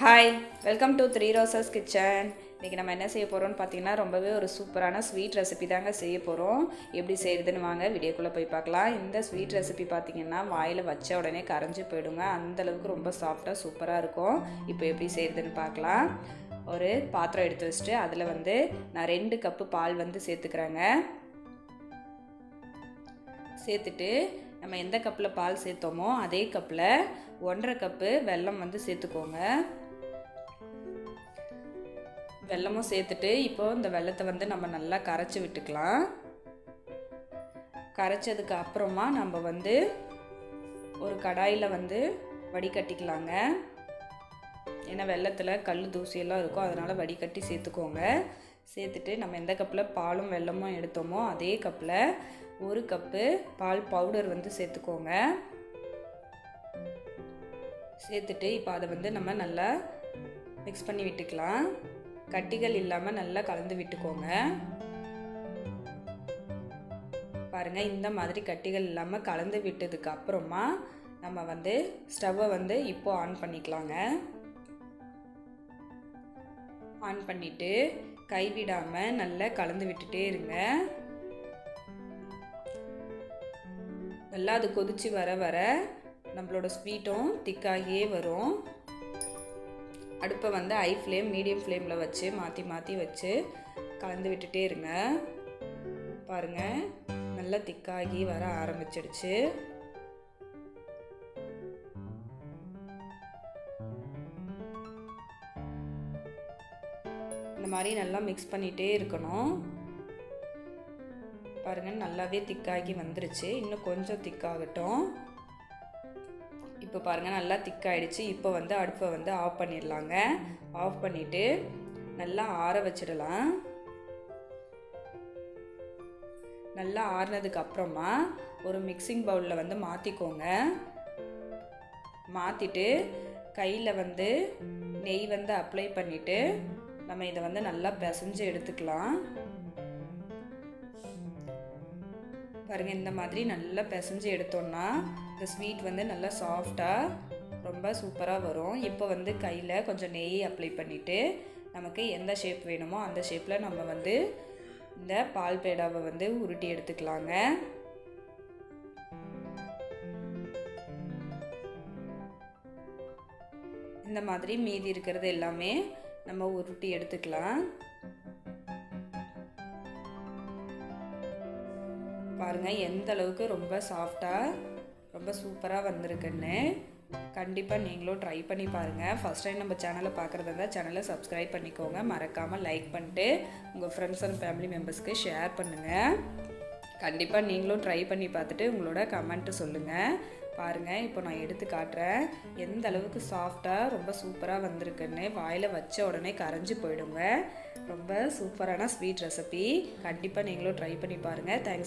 Hi welcome to three roses kitchen இன்றைக்கி நம்ம என்ன செய்ய போகிறோம்னு பார்த்தீங்கன்னா ரொம்பவே ஒரு சூப்பரான ஸ்வீட் ரெசிபி தாங்க செய்ய போகிறோம் எப்படி செய்கிறதுன்னு வாங்க வீடியோக்குள்ளே போய் பார்க்கலாம். இந்த ஸ்வீட் ரெசிபி பார்த்தீங்கன்னா வாயில் வச்ச உடனே கரைஞ்சி போயிடுங்க. அந்தளவுக்கு ரொம்ப சாஃப்டாக சூப்பராக இருக்கும். இப்போ எப்படி செய்கிறதுன்னு பார்க்கலாம். ஒரு பாத்திரம் எடுத்து வச்சுட்டு அதில் வந்து நான் ரெண்டு கப்பு பால் வந்து சேர்த்துக்கிறேங்க. சேர்த்துட்டு நம்ம எந்த கப்பில் பால் சேர்த்தோமோ அதே கப்பில் ஒன்றரை கப்பு வெல்லம் வந்து சேர்த்துக்கோங்க. வெல்லமும் சேர்த்துட்டு இப்போ இந்த வெள்ளத்தை வந்து நம்ம நல்லா கரைச்சி விட்டுக்கலாம். கரைச்சதுக்கு அப்புறமா நம்ம வந்து ஒரு கடாயில் வந்து வடிகட்டிக்கலாங்க. ஏன்னா வெள்ளத்தில் கல் தூசியெல்லாம் இருக்கும் அதனால் வடிகட்டி சேர்த்துக்கோங்க. சேர்த்துட்டு நம்ம எந்த கப்பில் பாலும் வெல்லமும் எடுத்தோமோ அதே கப்பில் ஒரு கப்பு பால் பவுடர் வந்து சேர்த்துக்கோங்க. சேர்த்துட்டு இப்போ அதை வந்து நம்ம நல்லா மிக்ஸ் பண்ணி விட்டுக்கலாம். கட்டிகள் இல்லாமல் நல்லா கலந்து விட்டுக்கோங்க. பாருங்கள் இந்த மாதிரி கட்டிகள் இல்லாமல் கலந்து விட்டதுக்கு அப்புறமா நம்ம வந்து ஸ்டவ்வை வந்து இப்போ ஆன் பண்ணிக்கலாங்க. ஆன் பண்ணிவிட்டு கைவிடாமல் நல்லா கலந்து விட்டுட்டே இருங்க. நல்லா அது கொதிச்சு வர வர நம்மளோட ஸ்வீட்டும் திக்காகியே வரும். அடுப்பை வந்து ஐ ஃப்ளேம் மீடியம் ஃப்ளேமில் வச்சு மாற்றி மாற்றி வச்சு கலந்து விட்டுட்டே இருங்க. பாருங்கள் நல்லா திக்காகி வர ஆரம்பிச்சிடுச்சு. இந்த மாதிரி நல்லா மிக்ஸ் பண்ணிகிட்டே இருக்கணும். பாருங்கள் நல்லாவே திக்காகி வந்துருச்சு. இன்னும் கொஞ்சம் திக்காகட்டும். இப்போ பாருங்கள் நல்லா திக்காயிடுச்சு இப்போ வந்து அடுப்பை வந்து ஆஃப் பண்ணிடலாங்க. ஆஃப் பண்ணிவிட்டு நல்லா ஆற வச்சிடலாம். நல்லா ஆறினதுக்கு அப்புறமா ஒரு மிக்சிங் பவுலில் வந்து மாற்றிக்கோங்க மாற்றிட்டு கையில் வந்து நெய் வந்து அப்ளை பண்ணிவிட்டு நம்ம இதை வந்து நல்லா பிசைஞ்சு எடுத்துக்கலாம். பாருங்கள் இந்த மாதிரி நல்லா பிசைஞ்சு எடுத்தோன்னா இந்த ஸ்வீட் வந்து நல்லா சாஃப்டாக ரொம்ப சூப்பராக வரும். இப்போ வந்து கையில் கொஞ்சம் நெய் அப்ளை பண்ணிவிட்டு நமக்கு எந்த ஷேப் வேணுமோ அந்த ஷேப்பில் நம்ம வந்து இந்த பால் பேடாவை வந்து உருட்டி எடுத்துக்கலாங்க. இந்த மாதிரி மீதி இருக்கிறது எல்லாமே நம்ம உருட்டி எடுத்துக்கலாம். பாருங்கள் எந்த அளவுக்கு ரொம்ப சாஃப்டாக ரொம்ப சூப்பராக வந்திருக்குன்னு கண்டிப்பாக நீங்களும் ட்ரை பண்ணி பாருங்கள் ஃபஸ்ட் டைம் நம்ம சேனலை பார்க்குறதா இருந்தால் சேனலை சப்ஸ்கிரைப் பண்ணிக்கோங்க. மறக்காமல் லைக் பண்ணிட்டு உங்கள் ஃப்ரெண்ட்ஸ் அண்ட் ஃபேமிலி மெம்பர்ஸ்க்கு ஷேர் பண்ணுங்கள் கண்டிப்பாக நீங்களும் ட்ரை பண்ணி பார்த்துட்டு உங்களோட கமெண்ட்டு சொல்லுங்கள் பாருங்கள் இப்போ நான் எடுத்து காட்டுறேன். எந்த அளவுக்கு சாஃப்டாக ரொம்ப சூப்பராக வந்திருக்குன்னு வாயில் வச்ச உடனே கரைஞ்சி போயிடுங்க. ரொம்ப சூப்பரான ஸ்வீட் ரெசிபி கண்டிப்பாக நீங்களும் ட்ரை பண்ணி பாருங்கள் தேங்க்ஸ்